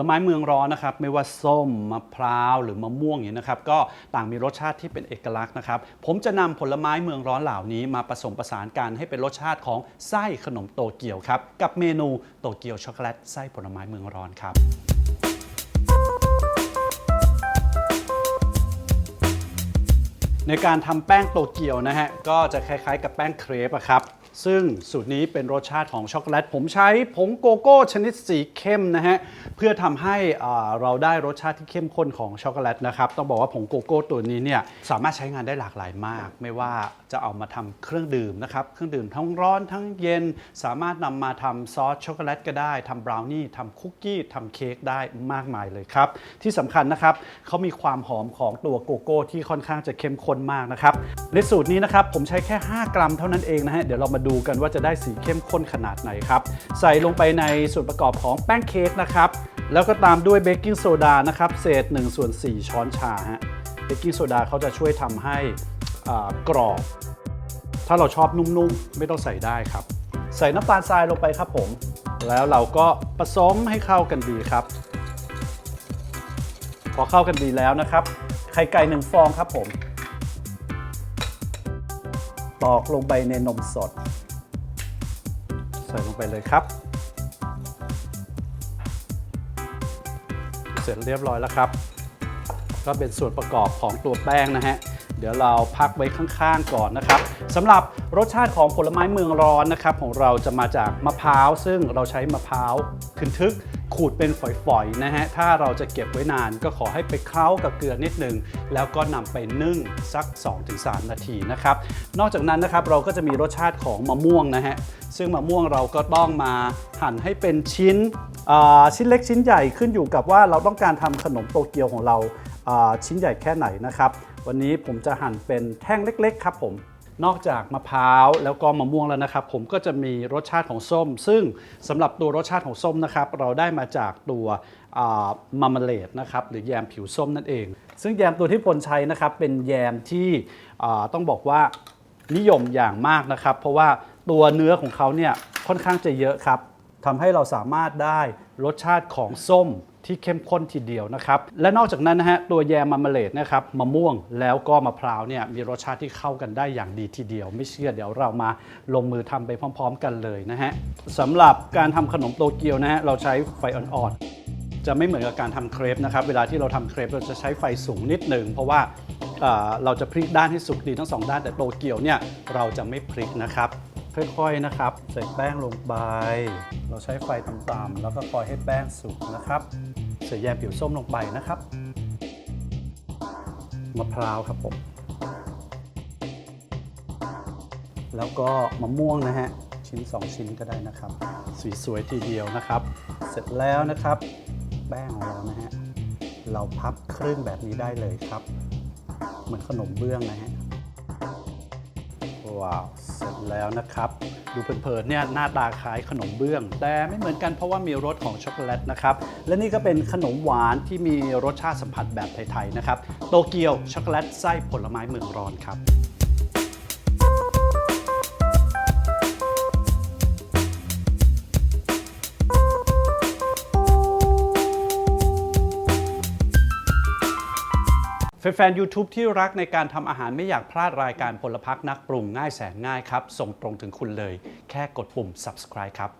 ลไม้เมืองร้อนนะครับ ไม่ว่าส้มมะพร้าวหรือมะม่วงอย่างนี้นะครับ ก็ต่างมีรสชาติที่เป็นเอกลักษณ์นะครับ ผมจะนำผลไม้เมืองร้อนเหล่านี้มาผสมผสานกันให้เป็นรสชาติของไส้ขนมโตเกียวครับ กับเมนูโตเกียวช็อกโกแลตไส้ผลไม้เมืองร้อนครับในการทำแป้งโตเกียวนะฮะ ก็จะคล้ายๆกับแป้งเครปอะครับ ซึ่งสูตรนี้เป็นรสชาติของช็อกโกแลต ผมใช้ผงโกโก้ชนิดสีเข้มนะฮะ เพื่อทำให้อ่าเราได้รสชาติที่เข้มข้นของช็อกโกแลตนะครับ ต้องบอกว่าผงโกโก้ตัวนี้เนี่ยสามารถใช้งานได้หลากหลายมาก ไม่ว่าจะเอามาทำเครื่องดื่มนะครับ เครื่องดื่มทั้งร้อนทั้งเย็น สามารถนำมาทำซอสช็อกโกแลตก็ได้ทำบราวนี่ทำคุกกี้ทำเค้กได้มากมายเลยครับ ที่สำคัญนะครับเขามีความหอมของตัวโกโก้ที่ค่อนข้างจะเข้มข้นมากนะครับในสูตรนี้นะครับผมใช้แค่ 5 กรัมเท่านั้นเองนะฮะเดี๋ยวเรามาดูกันว่าจะได้สีเข้มข้นขนาดไหนครับ ใส่ลงไปในส่วนประกอบของแป้งเค้กนะครับ แล้วก็ตามด้วยเบกกิ้งโซดานะครับ เศษ1ส่วน4 ช้อนชาฮะ เบกกิ้งโซดาเขาจะช่วยทำให้กรอบ ถ้าเราชอบนุ่มๆ ไม่ต้องใส่ได้ครับ ใส่น้ำตาลทรายลงไปครับผม แล้วเราก็ผสมให้เข้ากันดีครับ พอเข้ากันดีแล้วนะครับ ไข่ไก่หนึ่งฟองครับผมตอกลงไปในนมสด ส่ลงไปเลยครับ เสร็จเรียบร้อยแล้วครับ ก็เป็นส่วนประกอบของตัวแป้งนะฮะเดี๋ยวเราพักไว้ข้างๆก่อนนะครับสำหรับรสชาติของผลไม้เมืองร้อนนะครับของเราจะมาจากมะพร้าว ซึ่งเราใช้มะพร้าวทึนทึกขูดเป็นฝอยๆนะฮะถ้าเราจะเก็บไว้นานก็ขอให้ไปเคล้ากับเกลือนิดหนึ่งแล้วก็นำไปนึ่งสัก 2-3 นาทีนะครับนอกจากนั้นนะครับเราก็จะมีรสชาติของมะม่วงนะฮะซึ่งมะม่วงเราก็ต้องมาหั่นให้เป็นชิ้นชิ้นเล็กชิ้นใหญ่ขึ้นอยู่กับว่าเราต้องการทำขนมโตเกียวของเรา ชิ้นใหญ่แค่ไหนนะครับ วันนี้ผมจะหั่นเป็นแท่งเล็ก ๆ ครับผมนอกจากมะพร้าวแล้วก็มะม่วงแล้วนะครับ ผมก็จะมีรสชาติของส้ม ซึ่งสำหรับตัวรสชาติของส้มนะครับ เราได้มาจากตัวมามาเลดนะครับหรือแยมผิวส้มนั่นเอง ซึ่งแยมตัวที่พลใช้นะครับ เป็นแยมที่ต้องบอกว่านิยมอย่างมากนะครับ เพราะว่าตัวเนื้อของเขาเนี่ยค่อนข้างจะเยอะครับทำให้เราสามารถได้รสชาติของส้ม ที่เข้มข้นทีเดียวนะครับ และนอกจากนั้นนะฮะตัวแยมมามเลดนะครับมะม่วงแล้วก็มะพร้าวเนี่ยมีรสชาติที่เข้ากันได้อย่างดีทีเดียว ไม่เชื่อเดี๋ยวเรามาลงมือทำไปพร้อม ๆ กันเลยนะฮะสำหรับการทำขนมโตเกียวนะฮะเราใช้ไฟอ่อนๆจะไม่เหมือนกับการทำเครปนะครับเวลาที่เราทำเครปเราจะใช้ไฟสูงนิดหนึ่งเพราะว่าเราจะพลิกด้านให้สุกดีทั้งสองด้านแต่โตเกียวเนี่ยเราจะไม่พลิกนะครับ ค่อยๆนะครับใส่แป้งลงไป เราใช้ไฟต่ำๆแล้วก็คอยให้แป้งสุกนะครับใส่แยมผิวส้มลงไปนะครับมะพร้าวครับผมแล้วก็มะม่วงนะฮะชิ้น 2 ชิ้นก็ได้นะครับสีสวยทีเดียวนะครับ เสร็จแล้วนะครับ แป้งของเรานะฮะเราพับครึ่งแบบนี้ได้เลยครับ เหมือนขนมเบื้องนะฮะ ว้าว เสร็จแล้วนะครับ ดูเพลินๆเนี่ยหน้าตาคล้ายขนมเบื้อง แต่ไม่เหมือนกันเพราะว่ามีรสของช็อกโกแลตนะครับ และนี่ก็เป็นขนมหวานที่มีรสชาติสัมผัสแบบไทยๆนะครับ โตเกียวช็อกโกแลตไส้ผลไม้เมืองร้อนครับ แฟนๆ YouTube ที่รักในการทำอาหารไม่อยากพลาดรายการพลพักนักปรุงง่ายแสนง่ายครับ ส่งตรงถึงคุณเลย แค่กดปุ่ม subscribe ครับ